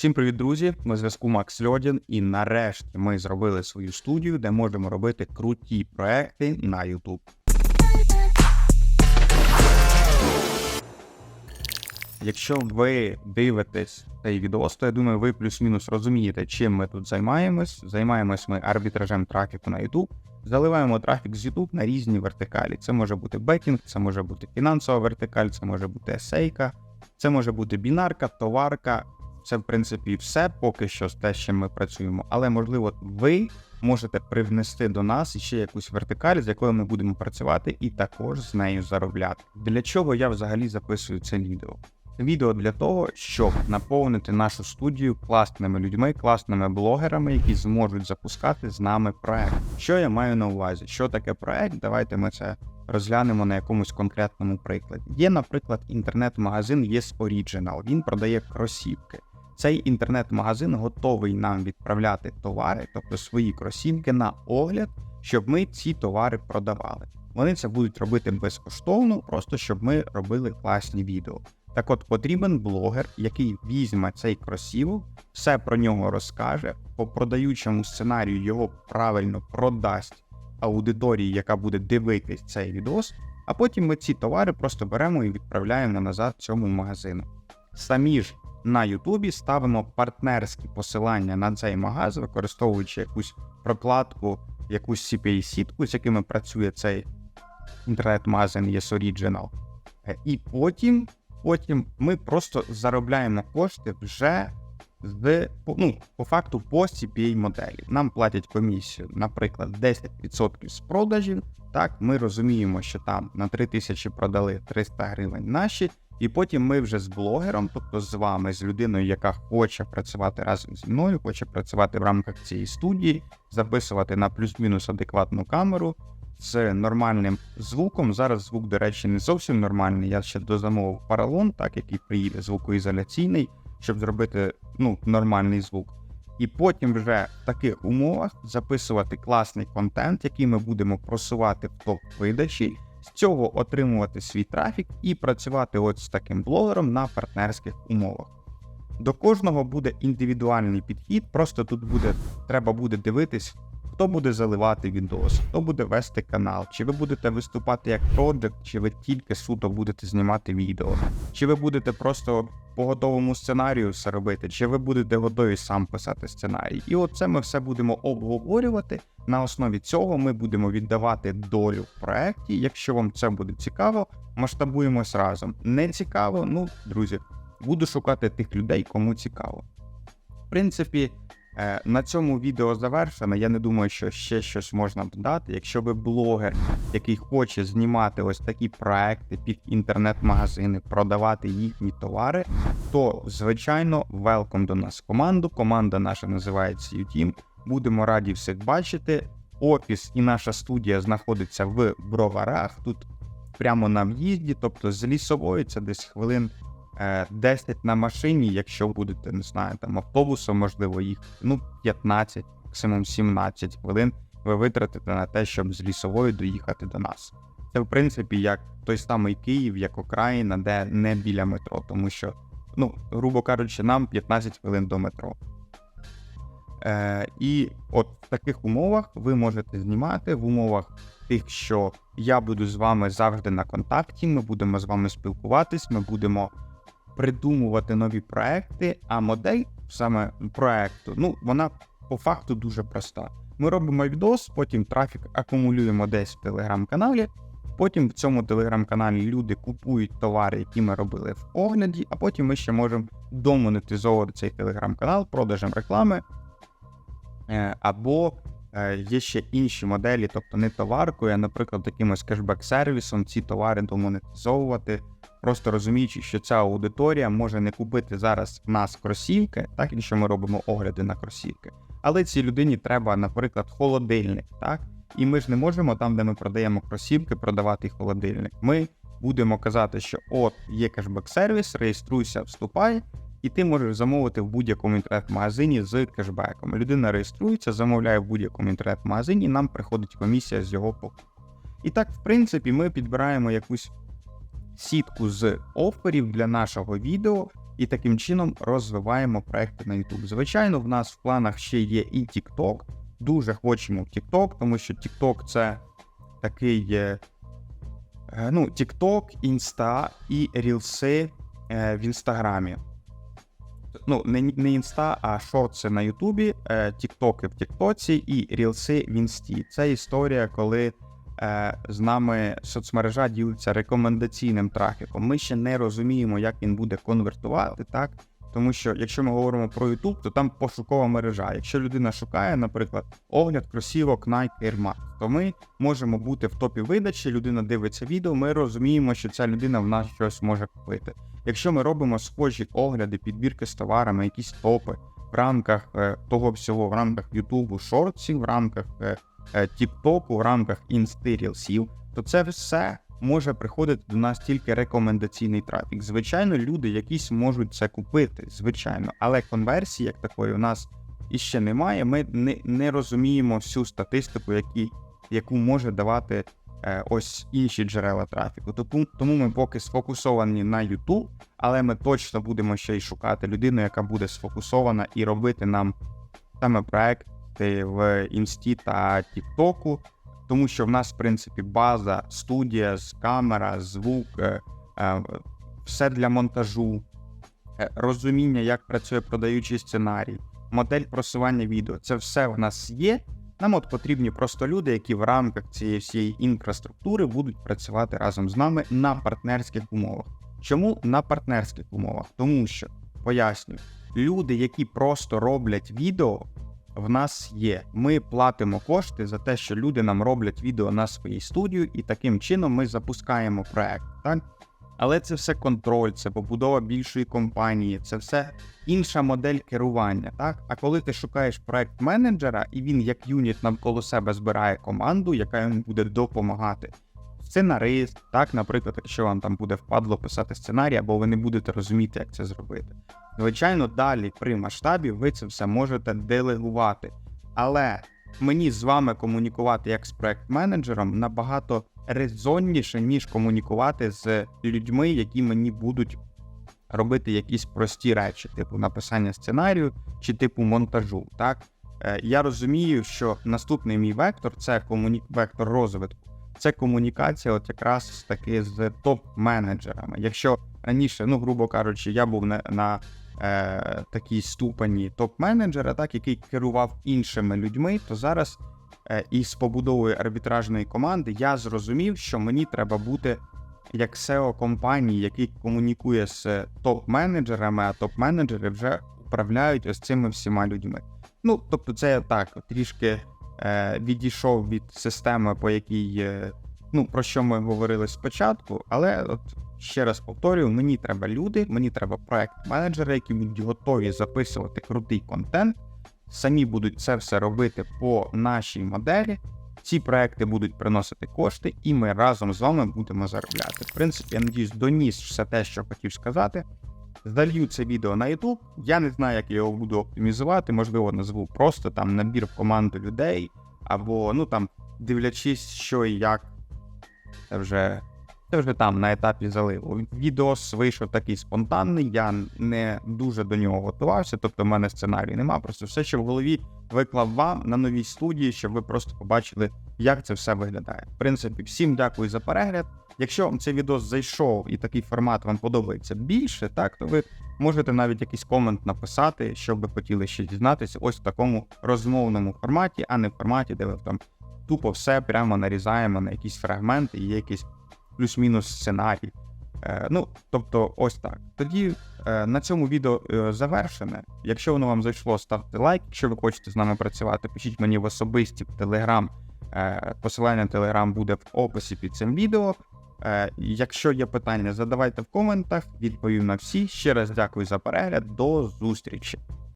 Всім привіт, друзі! На зв'язку Макс Льодін, і нарешті ми зробили свою студію, де можемо робити круті проекти на YouTube. Якщо ви дивитесь цей відос, то я думаю, ви плюс-мінус розумієте, чим ми тут займаємось. Займаємось ми арбітражем трафіку на YouTube. Заливаємо трафік з YouTube на різні вертикалі. Це може бути бекінг, це може бути фінансова вертикаль, це може бути есейка, це може бути бінарка, товарка. Це, в принципі, все поки що з те, чим ми працюємо. Але можливо, ви можете привнести до нас ще якусь вертикаль, з якою ми будемо працювати, і також з нею заробляти. Для чого я взагалі записую це відео? Відео для того, щоб наповнити нашу студію класними людьми, класними блогерами, які зможуть запускати з нами проект. Що я маю на увазі? Що таке проект? Давайте ми це розглянемо на якомусь конкретному прикладі. Є, наприклад, інтернет-магазин Yes Original. Він продає кросівки. Цей інтернет-магазин готовий нам відправляти товари, тобто свої кросівки на огляд, щоб ми ці товари продавали. Вони це будуть робити безкоштовно, просто щоб ми робили класні відео. Так от потрібен блогер, який візьме цей кросівок, все про нього розкаже, по продаючому сценарію його правильно продасть аудиторії, яка буде дивитись цей відос, а потім ми ці товари просто беремо і відправляємо назад цьому магазину. Самі ж на Ютубі ставимо партнерські посилання на цей магаз, використовуючи якусь прокладку, якусь CPA-сітку, з якими працює цей інтернет-магазин Yes Original. Е, І потім, потім ми просто заробляємо кошти вже з ну, по факту по CPA моделі. Нам платять комісію, наприклад, 10% з продажів. Так, ми розуміємо, що там на 3000 продали 300 гривень наші, і потім ми вже з блогером, тобто з вами, з людиною, яка хоче працювати разом зі мною, хоче працювати в рамках цієї студії, записувати на плюс-мінус адекватну камеру з нормальним звуком. Зараз звук, до речі, не зовсім нормальний. Я ще дозамовив паралон, так який приїде звукоізоляційний, щоб зробити ну, нормальний звук. І потім вже в таких умовах записувати класний контент, який ми будемо просувати в топ видачі, з цього отримувати свій трафік і працювати от з таким блогером на партнерських умовах. До кожного буде індивідуальний підхід, просто тут буде треба буде дивитись, хто буде заливати відос, хто буде вести канал, чи ви будете виступати як проджект, чи ви тільки суто будете знімати відео, чи ви будете просто по готовому сценарію все робити, чи ви будете готові сам писати сценарій. І оце ми все будемо обговорювати. На основі цього ми будемо віддавати долю в проєкті. Якщо вам це буде цікаво, масштабуємось разом. Не цікаво, ну, друзі, буду шукати тих людей, кому цікаво. В принципі, на цьому відео завершено. Я не думаю, що ще щось можна додати. Якщо ви блогер, який хоче знімати ось такі проекти під інтернет-магазини, продавати їхні товари, то звичайно, велком до нас в команду. Команда наша називається UTeam. Будемо раді всіх бачити. Офіс і наша студія знаходиться в броварах. Тут прямо на в'їзді, тобто з лісової це десь хвилин е, 10 на машині, якщо будете, не знаю, там автобусом, можливо, їх ну 15, максимум 17 хвилин ви витратите на те, щоб з лісової доїхати до нас. Це в принципі як той самий Київ, як окраїна, де не біля метро, тому що, ну, грубо кажучи, нам 15 хвилин до метро. Е, І от в таких умовах ви можете знімати в умовах тих, що я буду з вами завжди на контакті. Ми будемо з вами спілкуватись, ми будемо придумувати нові проекти. А модель саме проекту, ну вона по факту дуже проста. Ми робимо відос, потім трафік акумулюємо десь в телеграм-каналі. Потім в цьому телеграм-каналі люди купують товари, які ми робили в огляді, а потім ми ще можемо домонетизовувати цей телеграм-канал продажем реклами. Е, Або е, є ще інші моделі, тобто не товаркою, а, наприклад, якимось кешбек-сервісом ці товари домонетизовувати, просто розуміючи, що ця аудиторія може не купити зараз в нас кросівки, так якщо ми робимо огляди на кросівки. Але цій людині треба, наприклад, холодильник, так? І ми ж не можемо там, де ми продаємо кросівки, продавати холодильник. Ми будемо казати, що от є кешбек-сервіс, реєструйся, вступай, і ти можеш замовити в будь-якому інтернет-магазині з кешбеком. Людина реєструється, замовляє в будь-якому інтернет-магазині, і нам приходить комісія з його покупки. І так, в принципі, ми підбираємо якусь сітку з оферів для нашого відео, і таким чином розвиваємо проекти на YouTube. Звичайно, в нас в планах ще є і TikTok. Дуже хочемо TikTok, тому що TikTok це такий. е, е, Ну, TikTok, Інста і рілси е, в інстаграмі. Ну, не, інста, а шорти на Ютубі, Тіктоки в Тіктоці і рілси в інсті. Це історія, коли з нами соцмережа ділиться рекомендаційним трафіком. Ми ще не розуміємо, як він буде конвертувати, так? Тому що якщо ми говоримо про YouTube, то там пошукова мережа. Якщо людина шукає, наприклад, огляд кросівок Nike Air Max, то ми можемо бути в топі видачі. Людина дивиться відео, ми розуміємо, що ця людина в нас щось може купити. Якщо ми робимо схожі огляди, підбірки з товарами, якісь топи в рамках е, того всього, в рамках Ютубу шортсів, в рамках е, Тіктоку, в рамках інстирілсів, то це все може приходити до нас тільки рекомендаційний трафік. Звичайно, люди якісь можуть це купити, звичайно, але конверсії як такої у нас іще немає. Ми не, не розуміємо всю статистику, які, яку може давати е, ось інші джерела трафіку. Тому, тому ми поки сфокусовані на YouTube, але ми точно будемо ще й шукати людину, яка буде сфокусована і робити нам саме проекти в інсті та Тіктоку. Тому що в нас, в принципі, база, студія, камера, звук, е, е, все для монтажу, е, розуміння, як працює продаючий сценарій, модель просування відео. Це все в нас є. Нам от потрібні просто люди, які в рамках цієї всієї інфраструктури будуть працювати разом з нами на партнерських умовах. Чому на партнерських умовах? Тому що пояснюю, люди, які просто роблять відео, в нас є. Ми платимо кошти за те, що люди нам роблять відео на своїй студії, і таким чином ми запускаємо проект. Так? Але це все контроль, це побудова більшої компанії, це все інша модель керування. Так, а коли ти шукаєш проект менеджера, і він як юніт навколо себе збирає команду, яка йому буде допомагати. Сценарист, так, наприклад, якщо вам там буде впадло писати сценарій, або ви не будете розуміти, як це зробити. Звичайно, далі при масштабі ви це все можете делегувати. Але мені з вами комунікувати як з проект-менеджером набагато резонніше, ніж комунікувати з людьми, які мені будуть робити якісь прості речі, типу написання сценарію чи типу монтажу. Так Е, я розумію, що наступний мій вектор це комуні... вектор розвитку. Це комунікація, от якраз таки з топ-менеджерами. Якщо раніше, ну грубо кажучи, я був на, на е, такій ступені топ-менеджера, так який керував іншими людьми, то зараз е, із побудовою арбітражної команди я зрозумів, що мені треба бути як SEO компанії, який комунікує з топ-менеджерами, а топ-менеджери вже управляють ось цими всіма людьми. Ну, тобто, це так трішки відійшов від системи, по якій, е, ну, про що ми говорили спочатку, але от ще раз повторюю, мені треба люди, мені треба проект-менеджери, які будуть готові записувати крутий контент, самі будуть це все робити по нашій моделі. Ці проекти будуть приносити кошти, і ми разом з вами будемо заробляти. В принципі, я надіюсь, доніс все те, що хотів сказати. Залью це відео на YouTube. Я не знаю, як я його буду оптимізувати. Можливо, назву просто там набір в команду людей, або ну там дивлячись, що і як. Це вже це вже там на етапі заливу. Відос вийшов такий спонтанний, я не дуже до нього готувався, тобто в мене сценарію нема. Просто все, що в голові виклав вам на новій студії, щоб ви просто побачили, як це все виглядає. В принципі, всім дякую за перегляд. Якщо вам цей відос зайшов і такий формат вам подобається більше, так то ви можете навіть якийсь комент написати, що ви хотіли ще дізнатися, ось в такому розмовному форматі, а не в форматі, де ви там тупо все прямо нарізаємо на якісь фрагменти і є якийсь плюс-мінус сценарій. Е, ну, тобто, ось так. Тоді е, на цьому відео е, завершене. Якщо воно вам зайшло, ставте лайк. Якщо ви хочете з нами працювати, пишіть мені в особисті в Телеграм. Посилання на Телеграм буде в описі під цим відео. Якщо є питання, задавайте в коментах, відповім на всі. Ще раз дякую за перегляд. До зустрічі.